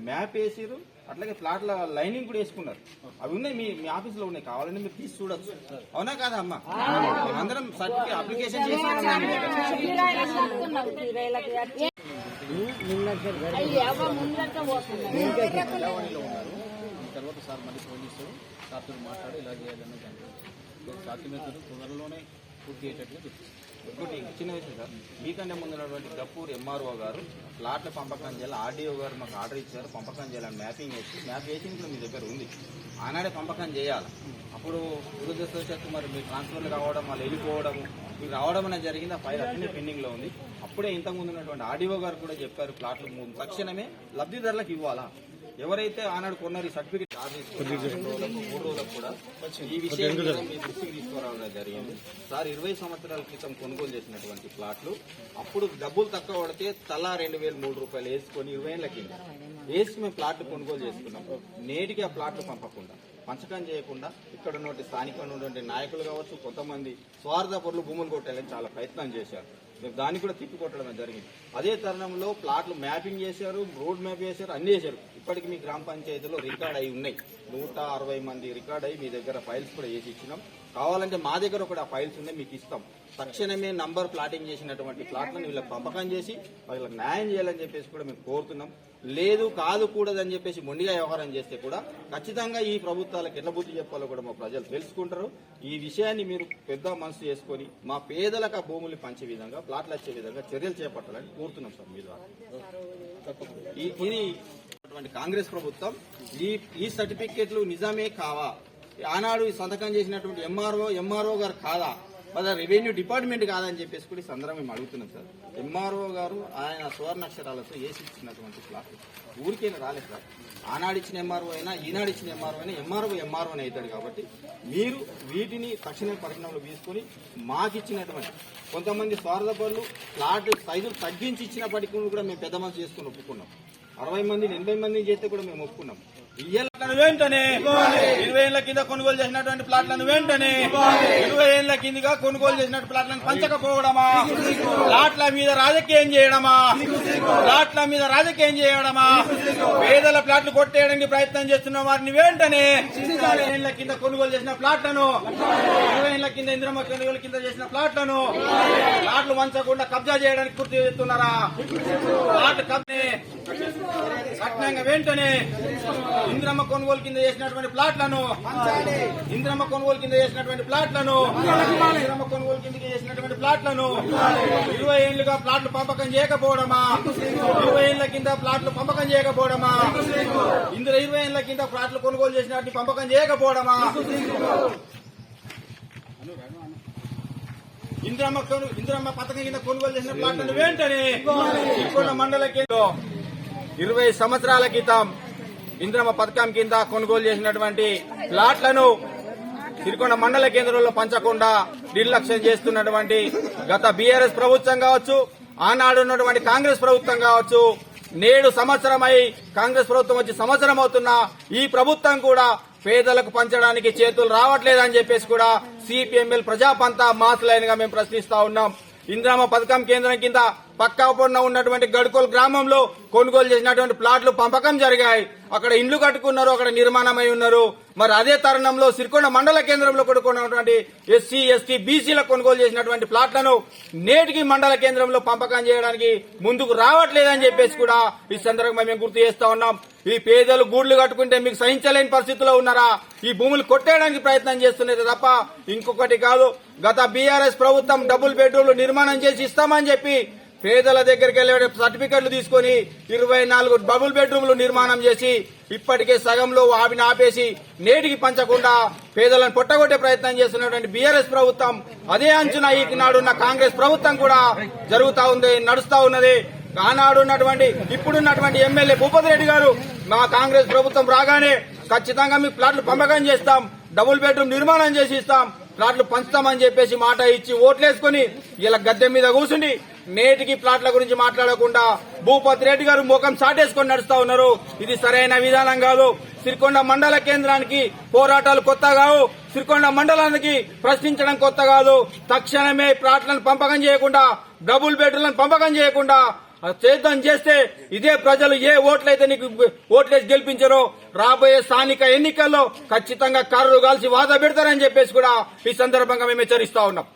Map వేసిరు అట్లాగే ఫ్లాట్ల lining కూడా వేసుకున్నారు. అవి ఉన్నాయి మీ మీ ఆఫీస్లో ఉన్నాయి కావాలంటే మీరు తీసి చూడొచ్చు. అవునా కాదా అమ్మా? అందరం సర్టిఫికేట్ అప్లికేషన్ తర్వాత సార్ మళ్ళీ ఫోన్ చేస్తారు. సార్తో మాట్లాడి ఇలా చేయాలన్న దాన్ని సాధ్యమైతే తొందరలోనే పూర్తి అయ్యేటట్టుగా ఇంకోటి చిన్న విషయం సార్ మీకంటే ముందున్నటువంటి గప్పూర్ ఎంఆర్ఓ గారు ప్లాట్ల పంపకం చేయాలి. ఆర్డీఓ గారు మాకు ఆర్డర్ ఇచ్చారు పంపకం చేయాలని మ్యాపింగ్ చేసి మ్యాప్ వేసింగ్ కూడా మీ దగ్గర ఉంది. ఆనాడే పంపకం చేయాలి. అప్పుడు దురదృష్టవశాత్తు మరి మీ ట్రాన్స్ఫర్లు రావడం వాళ్ళు వెళ్ళిపోవడం మీకు రావడం అనేది జరిగింది. ఆ ఫైల్ అట్లనే పెండింగ్లో ఉంది. అప్పుడే ఇంతకుముందు ఉన్నటువంటి ఆర్డీఓ గారు కూడా చెప్పారు ప్లాట్లు తక్షణమే లబ్ధిదారులకు ఇవ్వాలా? ఎవరైతే ఆనాడు కొన్నారు ఈ సర్టిఫికేట్ మూడు రోజులకు కూడా ఈ విషయం మీ దృష్టికి తీసుకురావడం జరిగింది. సార్ ఇరవై సంవత్సరాల క్రితం కొనుగోలు చేసినటువంటి ప్లాట్లు అప్పుడు డబ్బులు తక్కువ పడితే తలా రెండు వేలు మూడు రూపాయలు వేసుకొని ఇరవై ఏళ్ళ కింద వేసి మేము ప్లాట్లు కొనుగోలు చేసుకున్నాం నేటికి ఆ ప్లాట్లు పంపకుండా పంచకం చేయకుండా ఇక్కడ ఉన్నటువంటి స్థానికంగా ఉన్నటువంటి నాయకులు కావచ్చు కొంతమంది స్వార్థపరులు భూములు కొట్టాలని చాలా ప్రయత్నం చేశారు. దాన్ని కూడా తిప్పికొట్టడం జరిగింది. అదే తరుణంలో ప్లాట్లు మ్యాపింగ్ చేశారు రోడ్ మ్యాప్ చేశారు అన్ని చేశారు. ఇప్పటికి మీ గ్రామ పంచాయతీలో రికార్డ్ అయి ఉన్నాయి. నూట అరవై మంది రికార్డ్ అయ్యి మీ దగ్గర ఫైల్స్ కూడా వేసి ఇచ్చినాం. కావాలంటే మా దగ్గర కూడా ఆ ఫైల్స్ ఉన్నాయి మీకు ఇస్తాం. తక్షణమే నంబర్ ప్లాటింగ్ చేసినటువంటి ప్లాట్లను వీళ్ళకి పంపకం చేసి వాళ్ళకి న్యాయం చేయాలని చెప్పేసి కూడా మేము కోరుతున్నాం. లేదు కాదు కూడదని చెప్పేసి మొండిగా వ్యవహారం చేస్తే కూడా ఖచ్చితంగా ఈ ప్రభుత్వాలకు ఎట్లా బుద్ధి చెప్పాలో కూడా మా ప్రజలు తెలుసుకుంటారు. ఈ విషయాన్ని మీరు పెద్ద మనసు చేసుకొని మా పేదలకు ఆ భూములు పంచే విధంగా ప్లాట్లు వచ్చే విధంగా చర్యలు చేపట్టాలని కోరుతున్నాం సార్ మీ ద్వారా. ఇది కాంగ్రెస్ ప్రభుత్వం. ఈ ఈ సర్టిఫికేట్లు నిజమే కావా? ఆనాడు సంతకం చేసినటువంటి ఎంఆర్ఓ ఎంఆర్ఓ గారు కాదా? మరి రెవెన్యూ డిపార్ట్మెంట్ కాదని చెప్పేసి కూడా ఈ సందర్భం మేము అడుగుతున్నాం సార్. ఎంఆర్ఓ గారు ఆయన సువర్ణాక్షరాలతో వేసి ఇచ్చినటువంటి క్లాస్. ఊరికైనా రాలేదు సార్. ఆనాడు ఇచ్చిన ఎంఆర్ఓ అయినా ఈనాడు ఇచ్చిన ఎంఆర్ఓ అయినా ఎంఆర్ఓ ఎంఆర్ఓ అవుతాడు కాబట్టి మీరు వీటిని తక్షణ పట్టణంలో తీసుకొని మాకు ఇచ్చినటువంటి కొంతమంది స్వార్థపరులు ప్లాట్ సైజులు తగ్గించి ఇచ్చినప్పటికీ కూడా మేము పెద్ద మనసు చేసుకుని ఒప్పుకున్నాం. అరవై మంది ఎనభై మంది చేస్తే కూడా మేము ఒప్పుకున్నాం. ఇయ్యాలను వెంటనే ఇరవై ఏళ్ళ కింద కొనుగోలు చేసినటువంటి ప్లాట్లను వెంటనే ఇరవై ఏళ్ళ కిందగా కొనుగోలు చేసినటువంటి ప్లాట్లను పంచకపోవడమా? ప్లాట్ల మీద రాజకీయం చేయడమా? ప్లాట్ల మీద రాజకీయం చేయడమా? పేదల ప్లాట్లు కొట్టేయడానికి ప్రయత్నం చేస్తున్న వారిని వెంటనే ఇరవై ఏళ్ళ కింద కొనుగోలు చేసిన ప్లాట్లను ఇరవై ఏళ్ళ కింద ఇంద్రమ్మ కొనుగోలు కింద చేసిన ప్లాట్లను ప్లాట్లు వంచకుండా కబ్జా చేయడానికి గుర్తు చేస్తున్నారా? ప్లాట్ కబ్జే కట్నంగా వెంటనే ఇంద్రమ్మ కొనుగోలు కింద చేసినటువంటి ప్లాట్లను ఇంద్రమ్మ కొనుగోలు కింద చేసినటువంటి ప్లాట్లను ఇంద్రమ్మ కొనుగోలు కింద చేసినటువంటి ప్లాట్లను ఇరవై ఏళ్ళుగా ప్లాట్లు పంపకం చేయకపోవడమా? ఇరవై ఏళ్ళ కింద ప్లాట్లు పంపకం చేయకపోవడమా? ఇందులో ఇరవై ఏళ్ళ కింద ప్లాట్లు కొనుగోలు చేసినట్టు పంపకం చేయకపోవడమా? ఇంద్రమ్మ ఇంద్రమ్మ పథకం కింద కొనుగోలు చేసిన ప్లాట్లను వెంటనే ఇక్కడ మండల కేంద్రం ఇరవై సంవత్సరాల క్రితం ఇంద్రమ పథకం కింద కొనుగోలు చేసినటువంటి ప్లాట్లను సిరికొండ మండల కేంద్రంలో పంచకుండా నిర్లక్ష్యం చేస్తున్నటువంటి గత బీఆర్ఎస్ ప్రభుత్వం కావచ్చు ఆనాడు ఉన్నటువంటి కాంగ్రెస్ ప్రభుత్వం కావచ్చు నేడు సంవత్సరమై కాంగ్రెస్ ప్రభుత్వం వచ్చి సంవత్సరం అవుతున్న ఈ ప్రభుత్వం కూడా పేదలకు పంచడానికి చేతులు రావట్లేదని చెప్పేసి కూడా సిపిఎంఎల్ ప్రజాపంతా మాస్ లైన్గా మేము ప్రశ్నిస్తా ఉన్నాం. ఇంద్రామ పథకం కేంద్రం కింద పక్కాపొన్న ఉన్నటువంటి గడుకోల్ గ్రామంలో కొనుగోలు చేసినటువంటి ప్లాట్లు పంపకం జరిగాయి. అక్కడ ఇండ్లు కట్టుకున్నారు అక్కడ నిర్మాణమై ఉన్నారు. మరి అదే తరుణంలో సిరికొండ మండల కేంద్రంలో కొనుక్కున్నటువంటి ఎస్సీ ఎస్టీ బీసీల కొనుగోలు చేసినటువంటి ప్లాట్లను నేటికి మండల కేంద్రంలో పంపకం చేయడానికి ముందుకు రావట్లేదని చెప్పేసి కూడా ఈ సందర్భంగా మేము గుర్తు చేస్తా ఉన్నాం. ఈ పేదలు గూడ్లు కట్టుకుంటే మీకు సహించలేని పరిస్థితిలో ఉన్నారా? ఈ భూములు కొట్టేయడానికి ప్రయత్నం చేస్తున్నది తప్ప ఇంకొకటి కాదు. గత బీఆర్ఎస్ ప్రభుత్వం డబుల్ బెడ్రూమ్లు నిర్మాణం చేసి ఇస్తామని చెప్పి పేదల దగ్గరికి వెళ్ళే సర్టిఫికెట్లు తీసుకొని ఇరవై నాలుగు డబుల్ బెడ్రూమ్లు నిర్మాణం చేసి ఇప్పటికే సగంలో ఆవిని ఆపేసి నేటికి పంచకుండా పేదలను పొట్టగొట్టే ప్రయత్నం చేస్తున్నటువంటి బీఆర్ఎస్ ప్రభుత్వం అదే అంచున ఈనాడున్న కాంగ్రెస్ ప్రభుత్వం కూడా జరుగుతా ఉంది నడుస్తా ఉన్నది. ఆనాడు ఉన్నటువంటి ఇప్పుడున్నటువంటి ఎమ్మెల్యే భూపతి రెడ్డి గారు మా కాంగ్రెస్ ప్రభుత్వం రాగానే ఖచ్చితంగా మీ ప్లాట్లు పంపకం చేస్తాం డబుల్ బెడ్రూమ్ నిర్మాణం చేసి ఇస్తాం ప్లాట్లు పంచుతామని చెప్పేసి మాట ఇచ్చి ఓట్లేసుకుని ఇలా గద్దె మీద కూర్చుండి నేటికి ప్లాట్ల గురించి మాట్లాడకుండా భూపతి రెడ్డి గారు ముఖం చాటేసుకొని నడుస్తా ఉన్నారు. ఇది సరైన విధానం కాదు. సిరికొండ మండల కేంద్రానికి పోరాటాలు కొత్త కావు. సిరికొండ మండలానికి ప్రశ్నించడం కొత్త కాదు. తక్షణమే ప్లాట్లను పంపకం చేయకుండా డబుల్ బెడ్రూమ్లను పంపకం చేయకుండా చేద్దాం చేస్తే ఇదే ప్రజలు ఏ ఓట్లయితే నీకు ఓట్లేసి గెలిపించారో రాబోయే స్థానిక ఎన్నికల్లో ఖచ్చితంగా కర్రు కాల్చి వాద పెడతారని చెప్పేసి కూడా ఈ సందర్భంగా మేము హెచ్చరిస్తా ఉన్నాం.